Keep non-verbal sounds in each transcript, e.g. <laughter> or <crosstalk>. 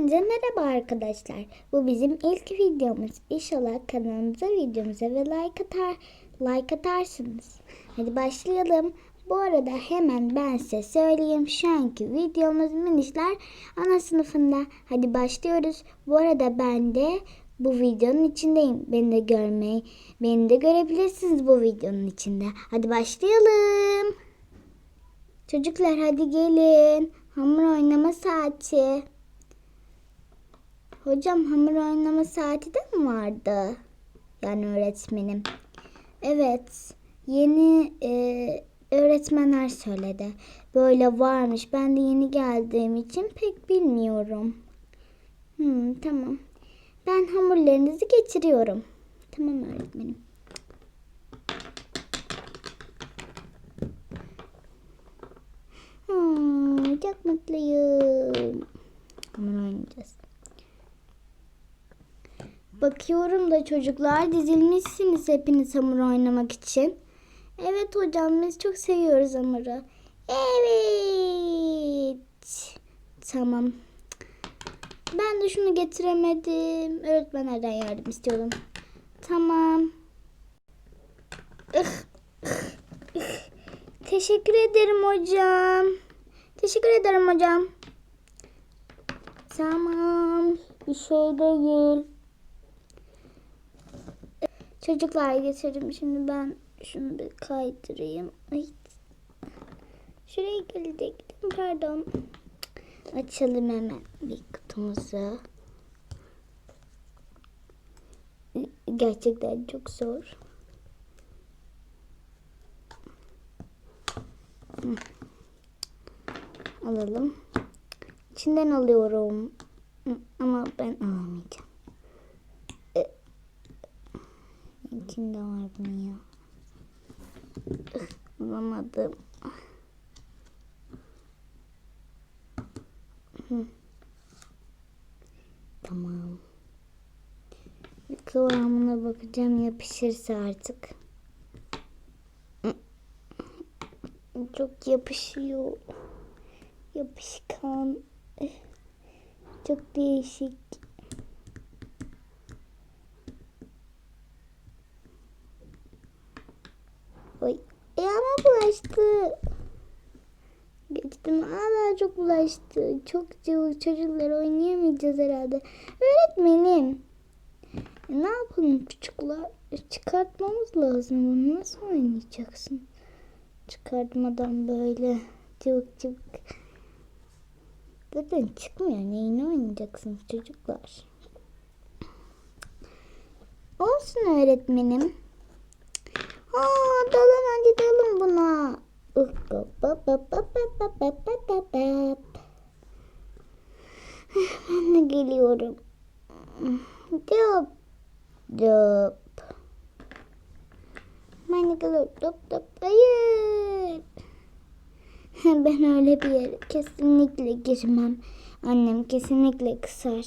Hepinize merhaba arkadaşlar. Bu bizim ilk videomuz. İnşallah kanalımıza, videomuza ve like atar like atarsınız. Hadi başlayalım. Bu arada hemen ben size söyleyeyim. Şu anki videomuz minişler ana sınıfında. Hadi başlıyoruz. Bu arada ben de bu videonun içindeyim. Beni de görmeyi, beni de görebilirsiniz bu videonun içinde. Hadi başlayalım. Çocuklar hadi gelin. Hamur oynama saati. Hocam hamur oynama saati de mi vardı? Yani öğretmenim. Evet. Yeni e, öğretmenler söyledi. Böyle varmış. Ben de yeni geldiğim için pek bilmiyorum. Hmm, tamam. Ben hamurlarınızı getiriyorum. Tamam öğretmenim. Hmm, çok mutluyum. Hamur oynayacağız. Bakıyorum da çocuklar dizilmişsiniz hepiniz hamur oynamak için. Evet hocam biz çok seviyoruz hamuru. Evet. Tamam. Ben de şunu getiremedim. Öğretmenlerden yardım istiyorum. Tamam. Teşekkür ederim hocam. Teşekkür ederim hocam. Tamam. Bir şey değil. Çocuklar getirdim. Şimdi ben şunu bir kaydırayım. Ay. Şuraya gelecektim. Pardon. Açalım hemen bir kutumuzu. Gerçekten çok zor. Alalım. İçinden alıyorum. Ama ben alamayacağım. E, İçinde var bunun ya. Hı. Tamam. Kıvamına bakacağım yapışırsa artık. Hı. Çok yapışıyor. Yapışkan. Çok değişik. Oy. Ayağıma bulaştı. Geçtim. Hala çok bulaştı. Çok cıvık çocuklar oynayamayacağız herhalde. Öğretmenim. E, ne yapalım çocuklar? E, Çıkartmamız lazım. Bunu nasıl oynayacaksın? Çıkartmadan böyle cıvık cıvık. Zaten çıkmıyor. Neyini oynayacaksınız çocuklar? Olsun öğretmenim. Dalın hadi dalın buna. Ben de geliyorum. Dop. Dop. Ben de geliyorum. Dop dop. Hayır. <laughs> Ben öyle bir yere kesinlikle girmem. Annem kesinlikle kısar.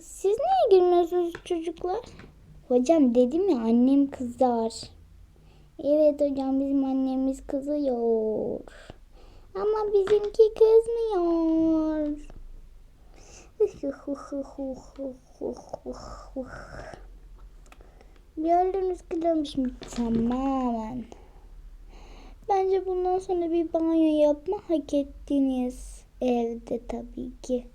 Siz niye girmiyorsunuz çocuklar? Hocam dedim ya annem kızar. Evet hocam bizim annemiz kızıyor. Ama bizimki kızmıyor. Gördüğünüz gibi şimdi tamamen. Bence bundan sonra bir banyo yapma hak ettiniz. Evde tabii ki.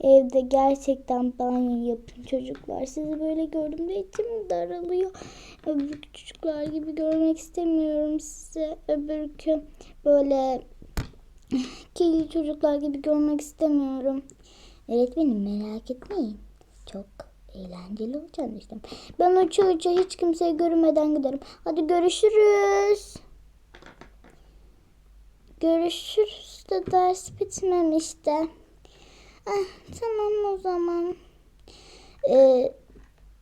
Evde gerçekten banyo yapın çocuklar. Sizi böyle gördüğümde içim daralıyor. Öbür çocuklar gibi görmek istemiyorum sizi. Öbürkü böyle kirli çocuklar gibi görmek istemiyorum. Öğretmenim merak etmeyin. Çok eğlenceli olacağını düşünüyorum. Ben uça uça hiç kimseyi görmeden giderim. Hadi görüşürüz. Görüşürüz de ders bitmemişti. Ah, tamam o zaman. Ee,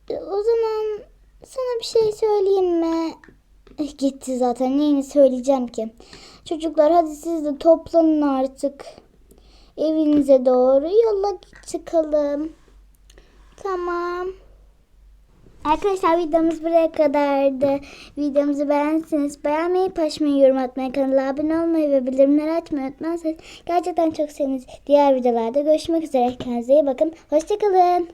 o zaman sana bir şey söyleyeyim mi? Eh, gitti zaten. Neyini söyleyeceğim ki? Çocuklar hadi siz de toplanın artık. Evinize doğru yola çıkalım. Tamam. Arkadaşlar videomuz buraya kadardı. Videomuzu beğenseniz beğenmeyi, paylaşmayı, yorum atmayı, kanala abone olmayı ve bildirimleri açmayı unutmazsanız gerçekten çok seviniriz. Diğer videolarda görüşmek üzere. Kendinize iyi bakın. Hoşçakalın.